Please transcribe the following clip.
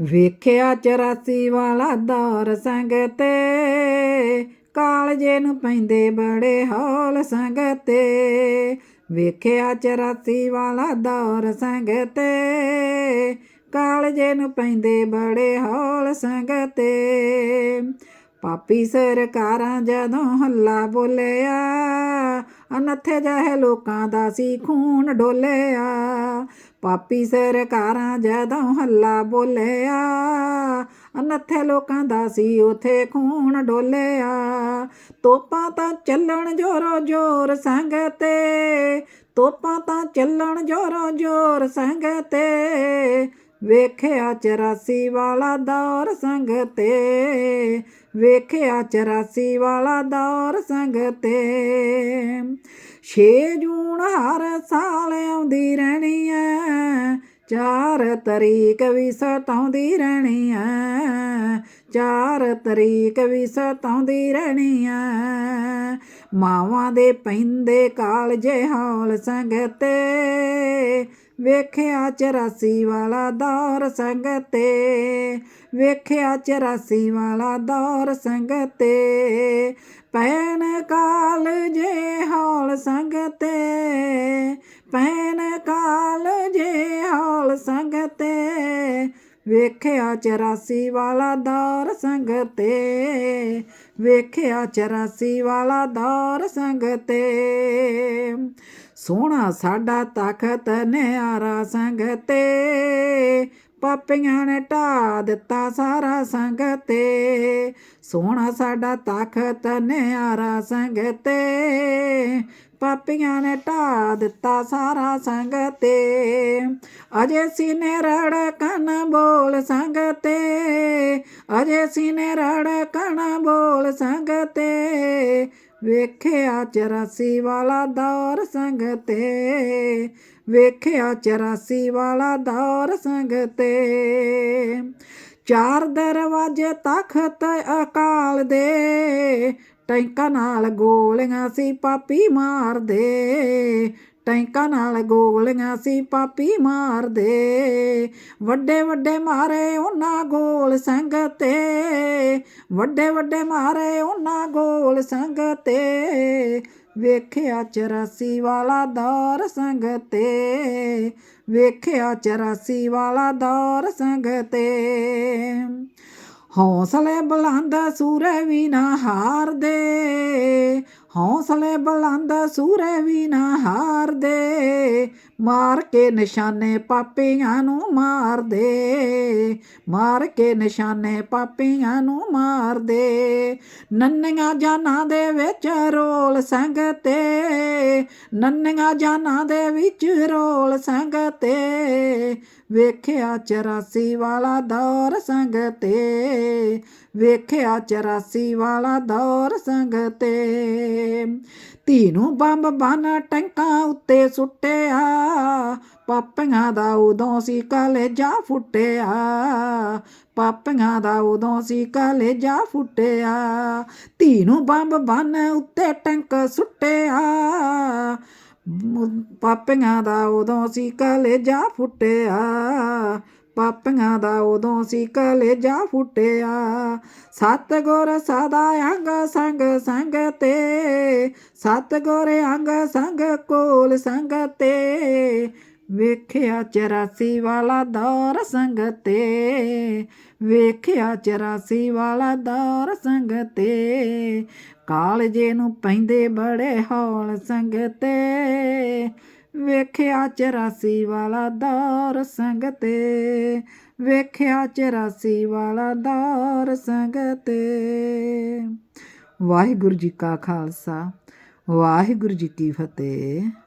ਵੇਖਿਆ 84 ਵਾਲਾ ਦੌਰ ਸੰਗ ਕਾਲਜੇ ਨੂੰ ਪੈਂਦੇ ਬੜੇ ਹੌਲ ਸੰਗ ਵੇਖਿਆ 84 ਵਾਲਾ ਦੌਰ ਸੰਗ ਕਾਲਜੇ ਨੂੰ ਪੈਂਦੇ ਬੜੇ ਹੌਲ ਸੰਗ ਪਾਪੀ ਸਰਕਾਰਾਂ ਜਦੋਂ ਹੱਲਾ ਬੋਲਿਆ, ਅਨੱਥੇ ਜਿਹੇ ਲੋਕਾਂ ਦਾ ਸੀ ਖੂਨ ਡੋਲਿਆ। ਪਾਪੀ ਸਰਕਾਰਾਂ ਜਦੋਂ ਹੱਲਾ ਬੋਲਿਆ। ਅਨੱਥੇ ਲੋਕਾਂ ਦਾ ਸੀ ਉਥੇ ਖੂਨ ਡੋਲਿਆ। ਤੋਪਾਂ ਤਾਂ ਚੱਲਣ ਜੋਰੋ ਜੋਰ ਸੰਗ ਤੇ, ਤੋਪਾਂ ਤਾਂ ਚੱਲਣ ਜੋਰੋ ਜੋਰ ਸੰਗ ਤੇ। ਵੇਖਿਆ 84 ਵਾਲਾ ਦੌਰ ਸੰਗ ਤੇ, ਵੇਖਿਆ 84 ਵਾਲਾ ਦੌਰ ਸੰਗ ਤੇ। 6 ਜੂਨ ਹਰ ਸਾਲ ਆਉਂਦੀ ਰਹਿਣੀ ਐ, ਚਾਰ ਤਰੀਕ ਵੀ ਸਤਾਉਂਦੀ ਰਹਿਣੀ ਐ, ਚਾਰ ਤਰੀਕ ਵੀ ਸਤਾਉਂਦੀ ਰਹਿਣੀ ਐ। ਮਾਵਾਂ ਦੇ ਪੈਂਦੇ ਕਾਲਜੇ ਹੌਲ ਸੰਗ ਵੇਖਿਆ 84 ਵਾਲਾ ਦੌਰ ਸੰਗ ਵੇਖਿਆ 84 ਵਾਲਾ ਦੌਰ ਸੰਗ ਤੇ ਪੈਨ ਕਾਲ ਜੇ ਹੌਲ ਸੰਗ ਤੇ ਪੈਨ ਕਾਲ ਜੇ ਹੌਲ ਸੰਗ ਵੇਖਿਆ 84 ਵਾਲਾ ਦੌਰ ਸੰਗ ਵੇਖਿਆ 84 ਵਾਲਾ ਦੌਰ ਸੰਗ ਸੋਹਣਾ ਸਾਡਾ ਤਖਤ ਨਿਆਰਾ ਸੰਗ ਤੇ। ਪਾਪੀਆਂ ਨੇ ਢਾ ਦਿੱਤਾ ਸਾਰਾ ਸੰਗ ਤੇ। ਸੋਹਣਾ ਸਾਡਾ ਤਖਤ ਨਿਆਰਾ ਸੰਗ ਤੇ। ਪਾਪੀਆਂ ਨੇ ਢਾ ਦਿੱਤਾ ਸਾਰਾ ਸੰਗ ਤੇ। ਅਜੇ ਸੀਨੇ ਕਨ ਬੋਲ ਸੰਗ ਤੇ। ਅਜੇ ਸੀਨੇ ਕਨ ਬੋਲ ਸੰਗ ਤੇ। ਵੇਖਿਆ 84 ਵਾਲਾ ਦੌਰ ਸੰਗ ਤੇ, ਵੇਖਿਆ 84 ਵਾਲਾ ਦੌਰ ਸੰਗ ਤੇ। ਚਾਰ ਦਰਵਾਜ਼ੇ ਤਖਤ ਅਕਾਲ ਦੇ, ਟੈਂਕਾਂ ਨਾਲ ਗੋਲੀਆਂ ਸੀ ਪਾਪੀ ਮਾਰਦੇ। ਟੈਂਕਾਂ ਨਾਲ ਗੋਲੀਆਂ ਸੀ ਪਾਪੀ ਮਾਰਦੇ। ਵੱਡੇ ਵੱਡੇ ਮਾਰੇ ਉਹਨਾਂ ਗੋਲ ਸੰਗ ਤੇ। ਵੱਡੇ ਵੱਡੇ ਮਾਰੇ ਉਹਨਾਂ ਗੋਲ ਸੰਗ ਤੇ। ਵੇਖਿਆ 84 ਵਾਲਾ ਦੌਰ ਸੰਗ ਤੇ। ਵੇਖਿਆ 84 ਵਾਲਾ ਦੌਰ ਸੰਗ ਤੇ। ਹੌਸਲੇ ਬੁਲੰਦ ਸੂਰੇ ਵੀ ਨਾ ਹਾਰਦੇ। ਹੌਸਲੇ ਬੁਲੰਦ ਸੂਰੇ ਵੀ ਨਾ ਹਾਰਦੇ, ਮਾਰ ਕੇ ਨਿਸ਼ਾਨੇ ਪਾਪੀਆਂ ਨੂੰ ਮਾਰਦੇ, ਮਾਰ ਕੇ ਨਿਸ਼ਾਨੇ ਪਾਪੀਆਂ ਨੂੰ ਮਾਰਦੇ। ਨੰਨੀਆਂ ਜਾਨਾਂ ਦੇ ਵਿੱਚ ਰੋਲ ਸੰਗ ਤੇ ਨੰਨੀਆਂ ਜਾਨਾਂ ਦੇ ਵਿੱਚ ਰੋਲ ਸੰਗ ਤੇ ਵੇਖਿਆ 84 ਵਾਲਾ ਦੌਰ ਸੰਗ ਤੇ ਵੇਖਿਆ 84 ਵਾਲਾ ਦੌਰ ਸੰਗ ਤੇ। ਧੀ ਨੂੰ ਬੰਬ ਬਨ ਟੈਂਕਾਂ ਉੱਤੇ ਸੁੱਟਿਆ, ਪਾਪੀਆਂ ਦਾ ਉਦੋਂ ਸੀ ਕਲੇਜਾ ਫੁੱਟਿਆ, ਪਾਪੀਆਂ ਦਾ ਉਦੋਂ ਸੀ ਕਲੇਜਾ ਫੁੱਟਿਆ। ਧੀ ਨੂੰ ਬੰਬ ਬਨ ਉੱਤੇ ਟੈਂਕ ਸੁੱਟਿਆ, ਪਾਪੀਆਂ ਦਾ ਉਦੋਂ ਸੀ ਕਲੇਜਾ ਫੁੱਟਿਆ। ਪਾਪੀਆਂ ਦਾ ਉਦੋਂ ਸੀ ਕਲੇਜਾ ਫੁੱਟਿਆ। ਸਤ ਗੁਰ ਸਦਾ ਅੰਗ ਸੰਗ ਸੰਗ ਤੇ। ਸਤ ਗੁਰ ਅੰਗ ਸੰਗ, ਕੋਲ ਸੰਗ ਤੇ। ਵੇਖਿਆ 84 ਵਾਲਾ ਦੌਰ ਸੰਗ ਤੇ। ਵੇਖਿਆ 84 ਵਾਲਾ ਦੌਰ ਸੰਗ ਤੇ। ਕਾਲਜੇ ਨੂੰ ਪੈਂਦੇ ਬੜੇ ਹੌਲ ਸੰਗ ਤੇ। ਵੇਖਿਆ 84 ਵਾਲਾ ਦੌਰ ਸੰਗ ਵੇਖਿਆ 84 ਵਾਲਾ ਦੌਰ ਸੰਗ ਵਾਹਿਗੁਰੂ ਜੀ ਕਾ ਖਾਲਸਾ, ਵਾਹਿਗੁਰੂ ਜੀ ਕੀ ਫਤਿਹ।